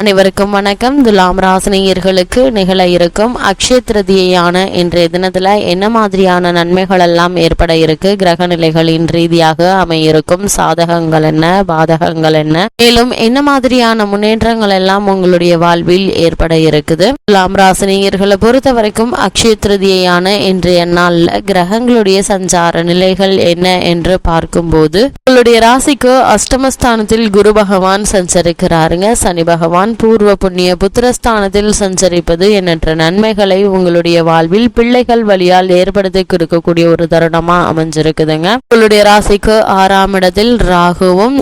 அனைவருக்கும் வணக்கம். துலாம் ராசினியர்களுக்கு நிகழ இருக்கும் அக்ஷய திருதியான இன்றைய தினத்துல என்ன மாதிரியான நன்மைகள் எல்லாம் ஏற்பட இருக்கு? கிரக நிலைகளின் ரீதியாக அமையிருக்கும் சாதகங்கள் என்ன? பாதகங்கள் என்ன? மேலும் என்ன மாதிரியான முன்னேற்றங்கள் எல்லாம் உங்களுடைய வாழ்வில் ஏற்பட இருக்குது? துலாம் ராசினியர்களை பொறுத்த வரைக்கும் அக்ஷய திருதியான இன்றைய நாள்ல கிரகங்களுடைய சஞ்சார நிலைகள் என்ன என்று பார்க்கும்போது உங்களுடைய ராசிக்கு அஷ்டமஸ்தானத்தில் குரு பகவான் சஞ்சரிக்கிறாருங்க. சனி பகவான் பூர்வ புண்ணிய புத்திரஸ்தானத்தில் சஞ்சரிப்பது எண்ணற்ற நன்மைகளை உங்களுடைய வாழ்வில் பிள்ளைகள் வழியால் ஏற்படுத்தி கொடுக்கக்கூடிய ஒரு தருணமா அமைஞ்சிருக்குதுங்க. உங்களுடைய ராசிக்கு ஆறாம் இடத்தில் ராகுவும்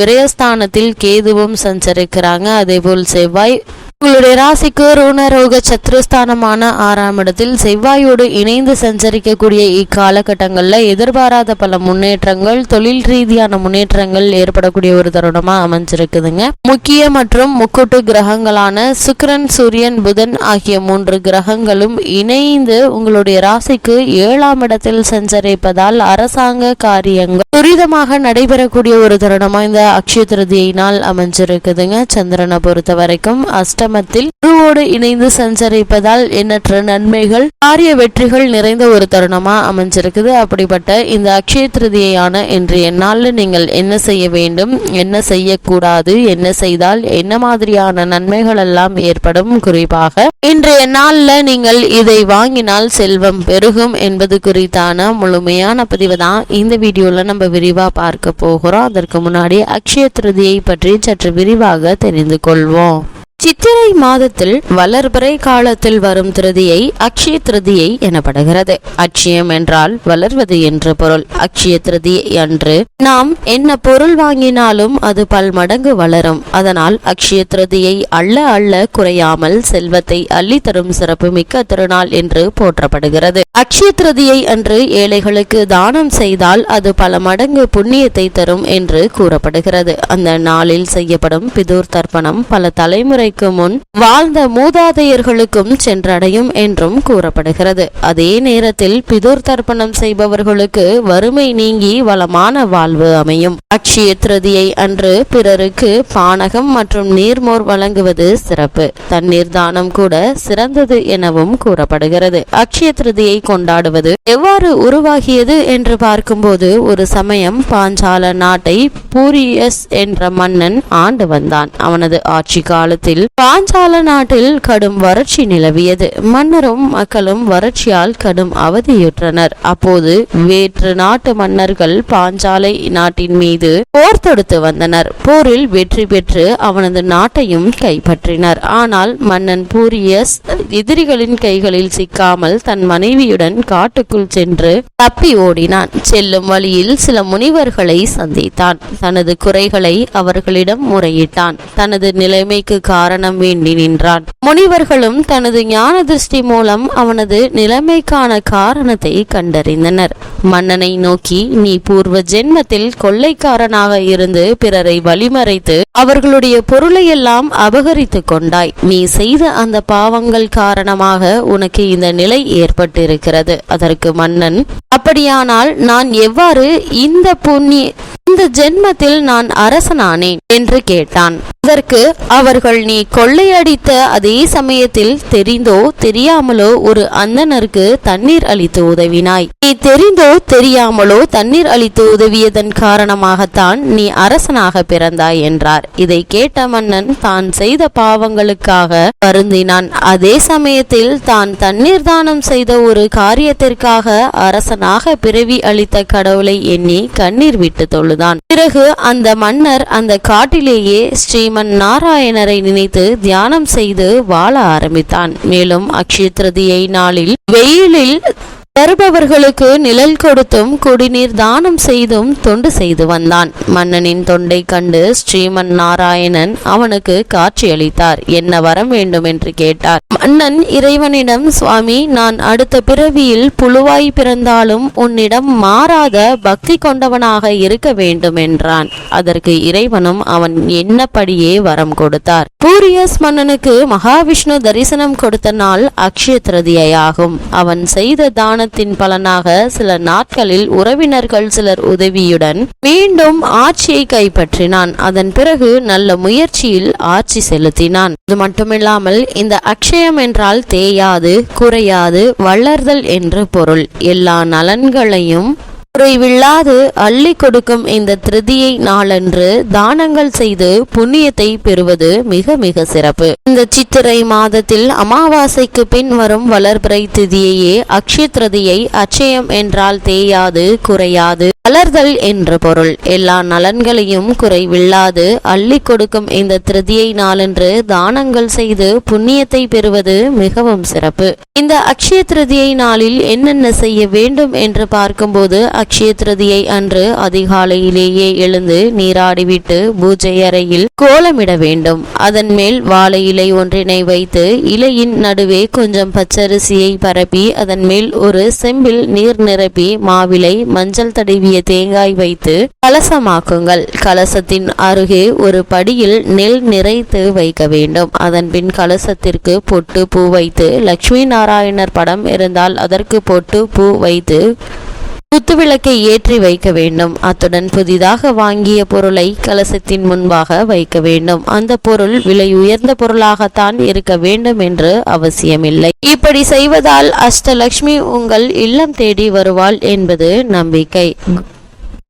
விரயஸ்தானத்தில் கேதுவும் சஞ்சரிக்கிறாங்க. அதே போல் செவ்வாய் உங்களுடைய ராசிக்கு ரோக சத்ருஸ்தானமான ஆறாம் இடத்தில் செவ்வாயோடு இணைந்து சஞ்சரிக்கக்கூடிய இக்காலகட்டங்களில் எதிர்பாராத பல முன்னேற்றங்கள் தொழில் ரீதியான முன்னேற்றங்கள் ஏற்படக்கூடிய ஒரு தருணமாக அமைஞ்சிருக்குதுங்க. முக்கிய மற்றும் முக்கூட்டு கிரகங்களான சுக்ரன் சூரியன் புதன் ஆகிய மூன்று கிரகங்களும் இணைந்து உங்களுடைய ராசிக்கு ஏழாம் இடத்தில் சஞ்சரிப்பதால் அரசாங்க காரியங்கள் துரிதமாக நடைபெறக்கூடிய ஒரு தருணமா இந்த அக்ஷய திருதியை நாள் அமைஞ்சிருக்குதுங்க. சந்திரனை பொறுத்த வரைக்கும் அஷ்டமத்தில் குருவோடு இணைந்து சஞ்சரிப்பதால் எண்ணற்ற நன்மைகள் காரிய வெற்றிகள் நிறைந்த ஒரு தருணமா அமைஞ்சிருக்குது. அப்படிப்பட்ட இந்த அக்ஷய திருதியான இன்றைய நாளில் நீங்கள் என்ன செய்ய வேண்டும் என்ன செய்யக்கூடாது என்ன செய்தால் என்ன மாதிரியான நன்மைகள் எல்லாம் ஏற்படும்? குறிப்பாக இன்றைய நாளில் நீங்கள் இதை வாங்கினால் செல்வம் பெருகும் என்பது குறித்தான முழுமையான பதிவு தான் இந்த வீடியோல நம்ம விரிவாக பார்க்க போகிறோம். அதற்கு முன்னாடி அக்ஷய திருதியை பற்றி சற்று விரிவாக தெரிந்து கொள்வோம். சித்திரை மாதத்தில் வளர்பிறை காலத்தில் வரும் திருதியை அக்ஷய திருதியை எனப்படுகிறது. அக்ஷயம் என்றால் வளர்வது என்று பொருள். அக்ஷய திருதியை அன்று நாம் என்ன பொருள் வாங்கினாலும் அது பல் மடங்கு வளரும். அதனால் அக்ஷய திருதியை அள்ள அள்ள குறையாமல் செல்வத்தை அள்ளி தரும் சிறப்பு மிக்க திருநாள் என்று போற்றப்படுகிறது. அக்ஷய திருதியை அன்று ஏழைகளுக்கு தானம் செய்தால் அது பல மடங்கு புண்ணியத்தை தரும் என்று கூறப்படுகிறது. அந்த நாளில் செய்யப்படும் பிதூர் தர்ப்பணம் பல தலைமுறை தலைமுறைக்கு முன் வாழ்ந்த மூதாதையர்களுக்கும் சென்றடையும் என்றும் கூறப்படுகிறது. அதே நேரத்தில் பிதுர் தர்ப்பணம் செய்பவர்களுக்கு வறுமை நீங்கி வளமான வாழ்வு அமையும். அக்ஷய திருதியை அன்று பிறருக்கு பானகம் மற்றும் நீர்மோர் வழங்குவது சிறப்பு. தண்ணீர் தானம் கூட சிறந்தது எனவும் கூறப்படுகிறது. அக்ஷய திருதியை கொண்டாடுவது எவ்வாறு உருவாகியது என்று பார்க்கும்போது ஒரு சமயம் பாஞ்சால நாட்டை பூரியஸ் என்ற மன்னன் ஆண்டு வந்தான். அவனது ஆட்சி காலத்தில் பாஞ்சால நாட்டில் கடும் வறட்சி நிலவியது. மன்னரும் மக்களும் வறட்சியால் கடும் அவதியுற்றனர். அப்போது வேற்று நாட்டு மன்னர்கள் பாஞ்சாலை நாட்டின் மீது போர் தொடுத்து வந்தனர். போரில் வெற்றி பெற்று அவனது நாட்டையும் கைப்பற்றினர். ஆனால் மன்னன் பூரியஸ் எதிரிகளின் கைகளில் சிக்காமல் தன் மனைவியுடன் காட்டுக்குள் சென்று தப்பி ஓடினான். செல்லும் வழியில் சில முனிவர்களை சந்தித்தான். தனது குறைகளை அவர்களிடம் முறையிட்டான். தனது நிலைமைக்கு காரணம் காரணம் வேண்டி நின்றான். முனிவர்களும் தனது ஞான திருஷ்டி மூலம் அவனது நிலைமைக்கான காரணத்தை கண்டறிந்தனர். மன்னனை நோக்கி நீ பூர்வ ஜென்மத்தில் கொள்ளைக்காரனாக இருந்து பிறரை வழிமறைத்து அவர்களுடைய பொருளையெல்லாம் அபகரித்து கொண்டாய். நீ செய்த அந்த பாவங்கள் காரணமாக உனக்கு இந்த நிலை ஏற்பட்டிருக்கிறது. அதற்கு மன்னன் அப்படியானால் நான் எவ்வாறு இந்த புண்ணிய இந்த ஜென்மத்தில் நான் அரசனானேன் என்று கேட்டான். அதற்கு அவர்கள் நீ கொள்ளையடித்த அதே சமயத்தில் தெரிந்தோ தெரியாமலோ ஒரு அந்தனருக்கு தண்ணீர் அளித்து உதவினாய். நீ தெரிந்தோ தெரியாமலோ தண்ணீர் அளித்து உதவியதன் காரணமாகத்தான் நீ அரசனாக பிறந்தாய் என்றார். இதை கேட்ட மன்னன் தான் செய்த பாவங்களுக்காக வருந்தினான். அதே சமயத்தில் தான் தண்ணீர் தானம் செய்த ஒரு காரியத்திற்காக அரசனாக பிறவி அளித்த கடவுளை எண்ணி கண்ணீர் விட்டு ஒன்றுதான் பிறகு அந்த மன்னர் அந்த காட்டிலேயே ஸ்ரீமன் நாராயணரை நினைத்து தியானம் செய்து வாழ ஆரம்பித்தான். மேலும் அக்ஷய திருதியை நாளில் வெயிலில் வருபவர்களுக்கு நிழல் கொடுத்தும் குடிநீர் தானம் செய்தும் தொண்டு செய்து வந்தான். மன்னனின் தொண்டை கண்டு ஸ்ரீமன் நாராயணன் அவனுக்கு காட்சியளித்தார் என்ன வரம் வேண்டும் என்று கேட்டார். மன்னன் இறைவனிடம் சுவாமி நான் அடுத்த பிறவியில் புழுவாய் பிறந்தாலும் உன்னிடம் மாறாத பக்தி கொண்டவனாக இருக்க வேண்டும் என்றான். அதற்கு இறைவனும் அவன் என்னப்படியே வரம் கொடுத்தார். பூரியஸ் மன்னனுக்கு மகாவிஷ்ணு தரிசனம் கொடுத்த நாள் அக்ஷய திருதியாகும். அவன் செய்த தான பிரயத்னத்தின் பலனாக சில நாட்களில் உறவினர்கள் சிலர் உதவியுடன் மீண்டும் ஆட்சியை கைப்பற்றினான். அதன் பிறகு நல்ல முயற்சியில் ஆட்சி செலுத்தினான். இது மட்டுமில்லாமல் இந்த அக்ஷயம் என்றால் தேயாது குறையாது வளர்தல் என்று பொருள். எல்லா நலன்களையும் குறைவில்லாது அள்ளி கொடுக்கும் இந்த திருதியை நாளன்று தானங்கள் செய்து புண்ணியத்தை பெறுவது மிக மிக சிறப்பு. இந்த சித்திரை மாதத்தில் அமாவாசைக்கு பின் வரும் வளர்பிறை திதியையே அக்ஷய திருதியை அச்சயம் என்றால் தேயாது குறையாது. வளர்தல் என்று பொருள். எல்லா நலன்களையும் குறைவில்லாது அள்ளி கொடுக்கும் இந்த திருதியை நாளன்று தானங்கள் செய்து புண்ணியத்தை பெறுவது மிகவும் சிறப்பு. இந்த அக்ஷய திருதியை நாளில் என்னென்ன செய்ய வேண்டும் என்று பார்க்கும்போது அக்ஷய திருதியை அன்று அதிகாலையிலேயே எழுந்து நீராடிவிட்டு பூஜை அறையில் கோலமிட வேண்டும். அதன் மேல் வாழை இலை ஒன்றினை வைத்து இலையின் நடுவே கொஞ்சம் பச்சரிசியை பரப்பி அதன் மேல் ஒரு செம்பில் நீர் நிரப்பி மாவிலை மஞ்சள் தடவிய தேங்காய் வைத்து கலசமாக்குங்கள். கலசத்தின் அருகே ஒரு படியில் நெல் நிறைத்து வைக்க வேண்டும். அதன் பின் கலசத்திற்கு பொட்டு பூ வைத்து லட்சுமி நாராயணர் படம் இருந்தால் அதற்கு பொட்டு பூ வைத்து குத்துவிளக்கை ஏற்றி வைக்க வேண்டும். அத்துடன் புதிதாக வாங்கிய பொருளை கலசத்தின் முன்பாக வைக்க வேண்டும். அந்த பொருள் விலை உயர்ந்த பொருளாகத்தான் இருக்க வேண்டும் என்று அவசியமில்லை. இப்படி செய்வதால் அஷ்டலக்ஷ்மி உங்கள் இல்லம் தேடி வருவாள் என்பது நம்பிக்கை.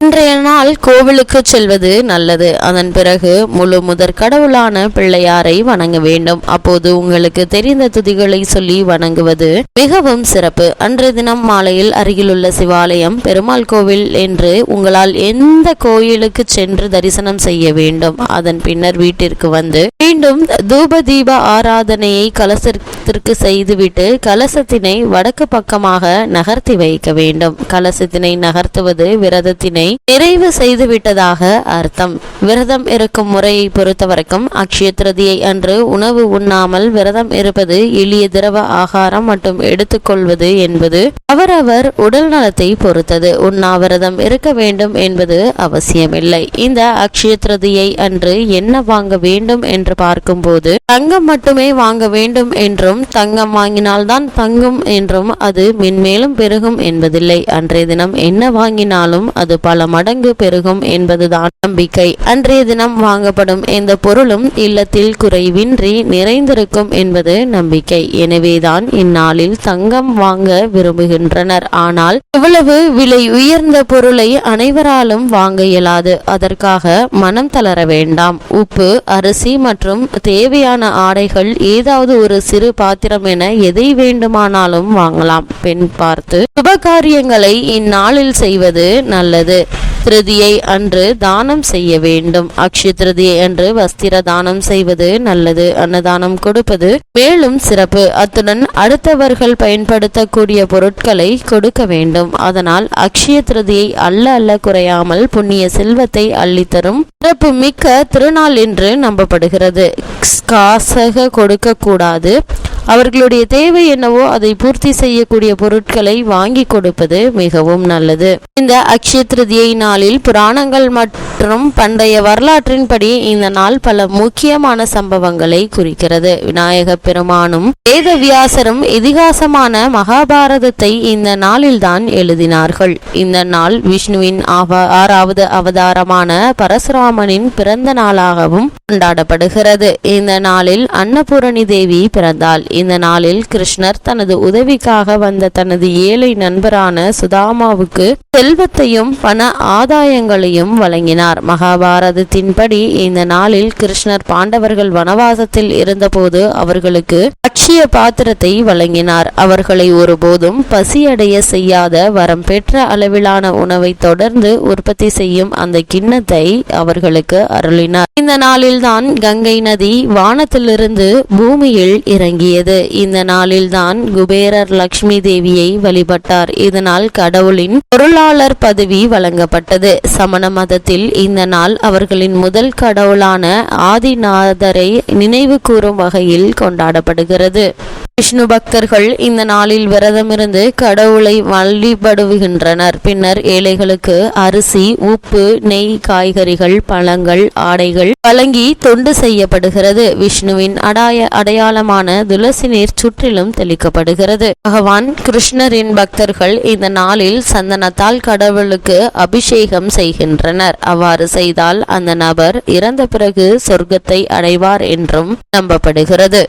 இன்றைய நாள் கோவிலுக்கு செல்வது நல்லது. அதன் பிறகு முழு முதற் கடவுளான பிள்ளையாரை வணங்க வேண்டும். அப்போது உங்களுக்கு தெரிந்த துதிகளை சொல்லி வணங்குவது மிகவும் சிறப்பு. அன்றைய தினம் மாலையில் அருகிலுள்ள சிவாலயம் பெருமாள் கோவில் என்று உங்களால் எந்த கோயிலுக்கு சென்று தரிசனம் செய்ய வேண்டும். அதன் பின்னர் வீட்டிற்கு வந்து மீண்டும் தூப தீப ஆராதனையை கலசத்திற்கு செய்துவிட்டு கலசத்தினை வடக்கு பக்கமாக நகர்த்தி வைக்க வேண்டும். கலசத்தினை நகர்த்துவது விரதத்தினை நிறைவு செய்துவிட்டதாக அர்த்தம். விரதம் இருக்கும் முறையை பொறுத்தவரைக்கும் அக்ஷய திருதியை அன்று உணவு உண்ணாமல் விரதம் இருப்பது எளிய திரவ ஆகாரம் மட்டும் எடுத்துக்கொள்வது என்பது அவரவர் உடல் நலத்தை பொறுத்தது. உண்ணாவிரதம் இருக்க வேண்டும் என்பது அவசியமில்லை. இந்த அக்ஷய திருதியை அன்று என்ன வாங்க வேண்டும் என்று பார்க்கும்போது தங்கம் மட்டுமே வாங்க வேண்டும் என்றும் தங்கம் வாங்கினால்தான் தங்கும் என்றும் அது மென்மேலும் பெருகும் என்பதில்லை. அன்றைய தினம் என்ன வாங்கினாலும் அது பல பல மடங்கு பெருகும் என்பதுதான் நம்பிக்கை. அன்றைய தினம் வாங்கப்படும் எந்த பொருளும் இல்லத்தில் குறைவின்றி நிறைந்திருக்கும் என்பது நம்பிக்கை. எனவேதான் இந்நாளில் தங்கம் வாங்க விரும்புகின்றனர். ஆனால் இவ்வளவு விலை உயர்ந்த பொருளை அனைவராலும் வாங்க இயலாது. அதற்காக மனம் தளர வேண்டாம். உப்பு அரிசி மற்றும் தேவையான ஆடைகள் ஏதாவது ஒரு சிறு பாத்திரம் என எதை வேண்டுமானாலும் வாங்கலாம். பெண் பார்த்து சுபகாரியங்களை இந்நாளில் செய்வது நல்லது. திருதியை அன்று தானம் செய்ய வேண்டும். அக்ஷய திருதியை அன்று வஸ்திர தானம் செய்வது நல்லது. அன்னதானம் கொடுப்பது மேலும் சிறப்பு. அத்துடன் அடுத்தவர்கள் பயன்படுத்தக்கூடிய பொருட்களை கொடுக்க வேண்டும். அதனால் அக்ஷய திருதியை அல்ல அல்ல குறையாமல் புண்ணிய செல்வத்தை அள்ளித்தரும் சிறப்பு மிக்க திருநாள் என்று நம்பப்படுகிறது. காசக கொடுக்க கூடாது அவர்களுடைய தேவை என்னவோ அதை பூர்த்தி செய்யக்கூடிய பொருட்களை வாங்கி கொடுப்பது மிகவும் நல்லது. இந்த அக்ஷய திருதியை நாளில் புராணங்கள் மற்றும் பண்டைய வரலாற்றின்படி இந்த நாள் பல முக்கியமான சம்பவங்களை குறிக்கிறது. விநாயக பெருமானும் வேதவியாசரும் இதிகாசமான மகாபாரதத்தை இந்த நாளில்தான் எழுதினார்கள். இந்த நாள் விஷ்ணுவின் ஆறாவது அவதாரமான பரசுராமனின் பிறந்த நாளாகவும் கொண்டாடப்படுகிறது. இந்த நாளில் அன்னபூரணி தேவி பிறந்தாள். இந்த நாளில் கிருஷ்ணர் தனது உதவிக்காக வந்த தனது ஏழை நண்பரான சுதாமாவுக்கு செல்வத்தையும் பண ஆதாயங்களையும் வழங்கினார். மகாபாரதத்தின்படி இந்த நாளில் கிருஷ்ணர் பாண்டவர்கள் வனவாசத்தில் இருந்தபோது அவர்களுக்கு அட்சிய பாத்திரத்தை வழங்கினார். அவர்களை ஒருபோதும் பசியடைய செய்யாத வரம் பெற்ற அளவிலான உணவை தொடர்ந்து உற்பத்தி செய்யும் அந்த கிண்ணத்தை அவர்களுக்கு அருளினார். இந்த நாளில்தான் கங்கை நதி வானத்திலிருந்து பூமியில் இறங்கியது. இந்த நாளில்தான் குபேரர் லக்ஷ்மி தேவியை வழிபட்டார். இதனால் கடவுளின் பொருளாளர் பதவி வழங்கப்பட்டது. சமண மதத்தில் இந்த நாள் அவர்களின் முதல் கடவுளான ஆதிநாதரை நினைவு கூறும் வகையில் கொண்டாடப்படுகிறது. விஷ்ணு பக்தர்கள் இந்த நாளில் விரதமிருந்து கடவுளை வழிபடுகின்றனர். பின்னர் ஏழைகளுக்கு அரிசி உப்பு நெய் காய்கறிகள் பழங்கள் ஆடைகள் வழங்கி தொண்டு செய்யப்படுகிறது. விஷ்ணுவின் அடாய அடையாளமான துளசி நீர் சுற்றிலும் தெளிக்கப்படுகிறது. பகவான் கிருஷ்ணரின் பக்தர்கள் இந்த நாளில் சந்தனத்தால் கடவுளுக்கு அபிஷேகம் செய்கின்றனர். அவ்வாறு செய்தால் அந்த நபர் இறந்த பிறகு சொர்க்கத்தை அடைவார் என்றும் நம்பப்படுகிறது.